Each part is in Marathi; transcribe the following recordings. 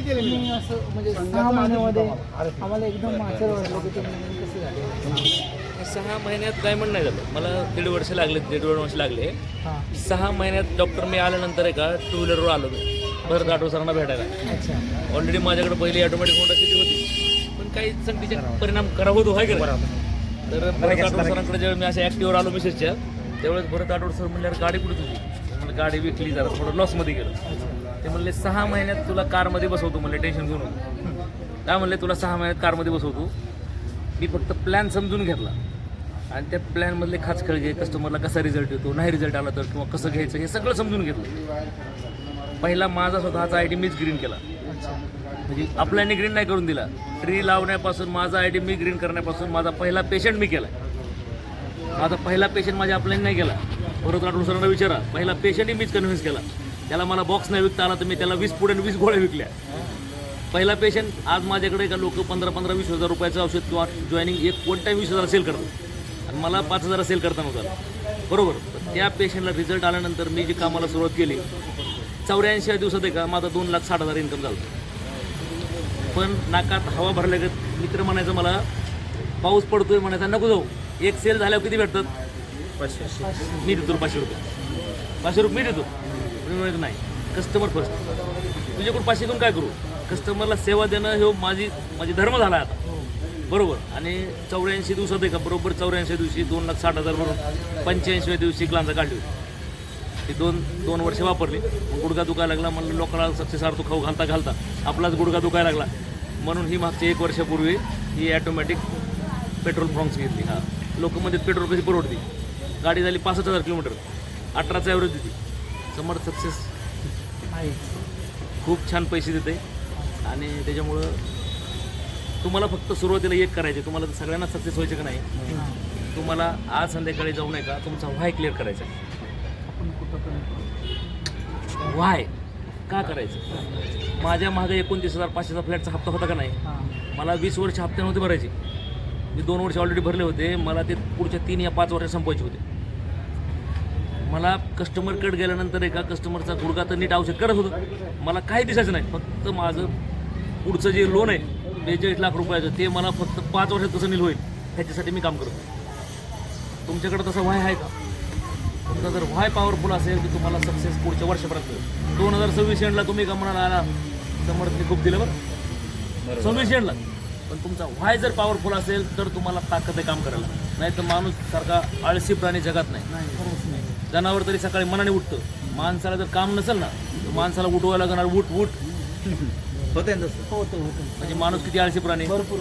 केली. मी असं म्हणजे सहा महिन्यामध्ये. आम्हाला एकदम आश्चर्य वाटलं की तुम्ही कसे झाले. सहा महिन्यात डायमंड नाही झालं मला दीड वर्ष लागले दीड दोन वर्ष लागले. हां. सहा महिन्यात डॉक्टर मी आल्यानंतर आहे का टू व्हीलरवर आलो मी. परत आठवड सरांना भेटायला. अच्छा. ऑलरेडी माझ्याकडे पहिली ऑटोमॅटिक होंडा सिटी होती. पण काही संगतीचे परिणाम खराब होतो आहे का? तर भरत आठवड सरांकडे जेव्हा मी अशा ॲक्टिव्हवर आलो मिसेसच्या त्यावेळेस भरत आठवड सर म्हणल्यावर गाडी कुठे तुझी गाडी विकली जरा थोडं लॉसमध्ये गेलं. ते म्हणले सहा महिन्यात तुला कारमध्ये बसवतो म्हणले टेन्शन घेऊन काय म्हणले तुला सहा महिन्यात कारमध्ये बसवतो? मी फक्त प्लॅन समजून घेतला. आणि त्या प्लॅनमधले खास घे कस्टमरला कसा रिझल्ट येतो नाही रिझल्ट आला तर किंवा कसं घ्यायचं हे सगळं समजून घेतलं. पहिला माझा स्वतःचा आय डी मीच ग्रीन केला. म्हणजे आपल्याने ग्रीन नाही करून दिला. ट्री लावण्यापासून माझा आय डी मी ग्रीन करण्यापासून माझा पहिला पेशंट मी केला. माझा पहिला पेशंट माझ्या आपल्याने नाही केला. परत राठोड सरांना विचारा. पहिला पेशंटही मीच कन्व्हिन्स केला. त्याला मला बॉक्स नाही विकता आला तर मी त्याला वीस पुढे वीस गोळ्या विकल्या. पहिला पेशंट आज माझ्याकडे का लोक पंधरा पंधरा वीस हजार रुपयाचं औषध किंवा जॉईनिंग एक वन टाईम वीस हजार सेल करतात. आणि मला पाच हजार सेल करता नव्हता बरोबर? त्या पेशंटला रिझल्ट आल्यानंतर मी जी कामाला सुरुवात केली चौऱ्याऐंशी दिवसात आहे का माझा दोन लाख साठ हजार इन्कम झालं. पण नाकात हवा भरल्यागत मित्र म्हणायचं मला पाऊस पडतोय म्हणायचा नको जाऊ. एक सेल झाल्यावर किती भेटतात? पाचशे मी देतो पाचशे रुपये. पाचशे रुपये मी देतो. मी नाही. कस्टमर फर्स्ट तुझ्याकडून पाचशे घेऊन काय करू? कस्टमरला सेवा देणं हे माझी माझी धर्म झाला आता. बरोबर. आणि चौऱ्याऐंशी दिवसात आहे का बरोबर चौऱ्याऐंशी दिवशी दोन लाख साठ हजार भरून पंच्याऐंशीव्या दिवशी क्लांचा काढली ती दोन दोन वर्ष वापरली. मग गुडघा दुखायला लागला. म्हणलं लोकांना सक्सेस आरतो खाऊ घालता घालता. आपलाच गुडघा दुखायला लागला. म्हणून ही मागच्या एक वर्षापूर्वी ही ॲटोमॅटिक पेट्रोल पंप्स घेतली. हा. लोकं म्हणजे पेट्रोल कशी परवडती? गाडी झाली पासष्ट हजार किलोमीटर. अठराचा ॲव्हरेज देते समर्थ सक्सेस खूप छान पैसे देते. आणि त्याच्यामुळं तुम्हाला फक्त सुरुवातीला एक करायचे. तुम्हाला तर सगळ्यांना सक्सेस व्हायचे का नाही. तुम्हाला आज संध्याकाळी जाऊ नये का तुमचा व्हाय क्लिअर करायचा? आहे. आपण कुठं व्हाय का करायचं? माझ्या मागे एकोणतीस हजार पाचशेचा फ्लॅटचा हप्ता होता का नाही? हां. मला वीस वर्ष हप्ते नव्हते भरायचे. मी दोन वर्ष ऑलरेडी भरले होते. मला ते पुढच्या तीन या पाच वर्ष संपवायचे होते. मला कस्टमरकडे गेल्यानंतर एका कस्टमरचा गुडगा तर नीट आवश्यक करत होतं. मला काही दिसायचं नाही. फक्त माझं पुढचं जे लोन आहे बेचाळीस लाख रुपयाचं ते मला फक्त पाच वर्षात कसं नील होईल. ह्याच्यासाठी मी काम करतो. तुमच्याकडे तसं व्हाय आहे का? तुमचा जर व्हाय पॉवरफुल असेल तर तुम्हाला सक्सेस पुढच्या वर्षापर्यंत दोन हजार सव्वीस एंडला तुम्ही का म्हणाला आला. समर्थने खूप दिलं बरं. सव्वीस एंडला पण तुमचा व्हाय जर पॉवरफुल असेल तर तुम्हाला ताकद आहे काम करायला नाही तर माणूस सारखा आळशी प्राणी जगात नाही. जनावर तरी सकाळी मनाने उठतं. माणसाला जर काम नसेल ना तर माणसाला उठवायला लागणार उठ उठ. होते ना तसं? होतं होतं म्हणजे माणूस किती आळशी प्राणी. भरपूर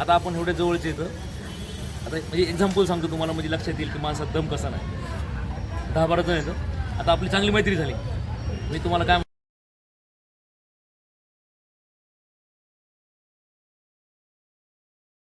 आता आपण एवढे जवळचे येतं आता म्हणजे एक्झाम्पल सांगतो तुम्हाला म्हणजे लक्षात येईल की माणसात दम कसा नाही. दहा बारा जण येतं आता आपली चांगली मैत्री झाली. मी तुम्हाला काय